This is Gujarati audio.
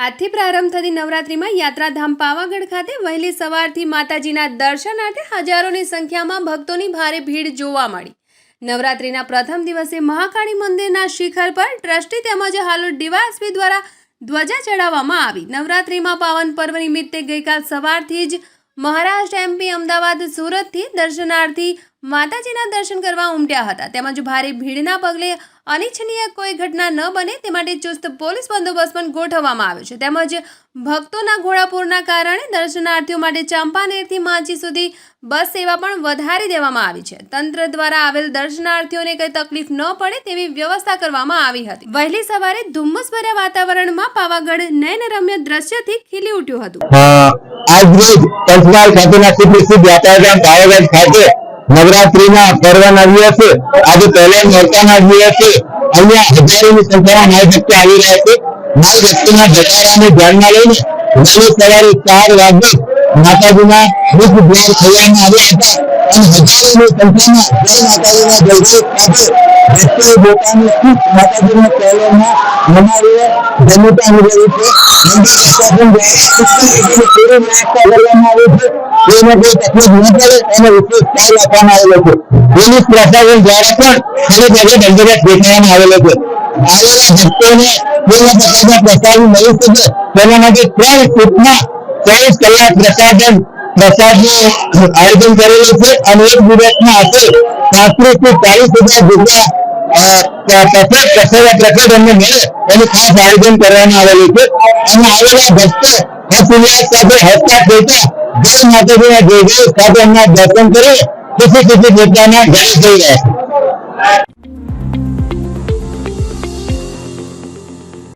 આજથી પ્રારંભ થતી નવરાત્રિમાં યાત્રાધામ પાવાગઢ ખાતે વહેલી સવારથી માતાજીના દર્શનાર્થે હજારોની સંખ્યામાં ભક્તોની ભારે ભીડ જોવા મળી. નવરાત્રિના પ્રથમ દિવસે મહાકાળી મંદિરના શિખર પર ટ્રસ્ટી તેમજ હાલોલ ડીવાયએસપી દ્વારા ધ્વજા ચડાવવામાં આવી. નવરાત્રિમાં પાવન પર્વ નિમિત્તે ગઈકાલ સવારથી જ મહારાષ્ટ્ર એમપી અમદાવાદ સુરતથી દર્શનાર્થી માતાજીના દર્શન કરવા ઉમટ્યા હતા. તેમજ ભારે ભીડના પગલે અનિચ્છનીય કોઈ ઘટના ન બને તે માટે ચુસ્ત પોલીસ બંદોબસ્ત પણ ગોઠવવામાં આવ્યો છે. તેમજ ભક્તોના ઘોડાપૂરના કારણે દર્શનાર્થીઓ માટે ચાંપાનેરથી માંચી સુધી બસ સેવા પણ વધારી દેવામાં આવી છે. તંત્ર દ્વારા આવેલ દર્શનાર્થીઓને કંઈ તકલીફ ન પડે તેવી વ્યવસ્થા કરવામાં આવી હતી. વહેલી સવારે ધુમ્મસભર્યા વાતાવરણમાં પાવાગઢ નયનરમ્ય દ્રશ્યથી ખીલી ઉઠ્યું હતું. આજ રોજ પંચમહાલ ખાતેના સુપ્રસિદ્ધ યાત્રાધામ પાવાગઢ ખાતે નવરાત્રીના પર્વના દિવસે, આજે પહેલા નોરતાના દિવસે અહીંયા હજારોની સંખ્યામાં માલ ભક્તો આવી રહ્યા છે. માલ ભક્તોના ધસારાને ધ્યાનમાં લઈને વહેલી સવારે ચાર વાગે માતાજીના મુખ દ્વાર ખોલવામાં આવ્યા હતા. અને હજારોની સંખ્યામાં જય માતાજીના જયઘોષ સાથે ભક્તોએ પોતાની સુખ માતાજીના ચરણોમાં મનાવીને ધન્યતા અનુભવી છે મંદિર પ્રશાસન દ્વારા પૂરી વ્યવસ્થા કરવામાં આવી છે કોઈને કોઈ તકલીફ ન પડે અને વિશેષ ખ્યાલ રાખવામાં આવેલો છે પોલીસ પ્રશાસન દ્વારા પણ દરેક જગ્યાએ બંદોબસ્ત ગોઠવવામાં આવેલો છે આવેલા ભક્તોને કોઈ પ્રકારના પ્રસાદ મળી શકે તેના માટે ત્રણ શિફ્ટમાં ચોવીસ કલાક પ્રસાદન પ્રસાદનું આયોજન કરેલું છે અને એક દિવસમાં આશરે પાંત્રીસથી ચાલીસ હજાર જેટલા પ્રસાદ પ્રસાદ પ્રસાદ અમને મળે એનું ખાસ આયોજન કરવામાં આવેલું છે. અને આવેલા ભક્તો હર્ષોલ્લાસ સાથે હસતા ખેલતા જય માતાજીના જય સાથે એમના દર્શન કરી ખુશી ખુશી પોતાના ઘરે જઈ રહ્યા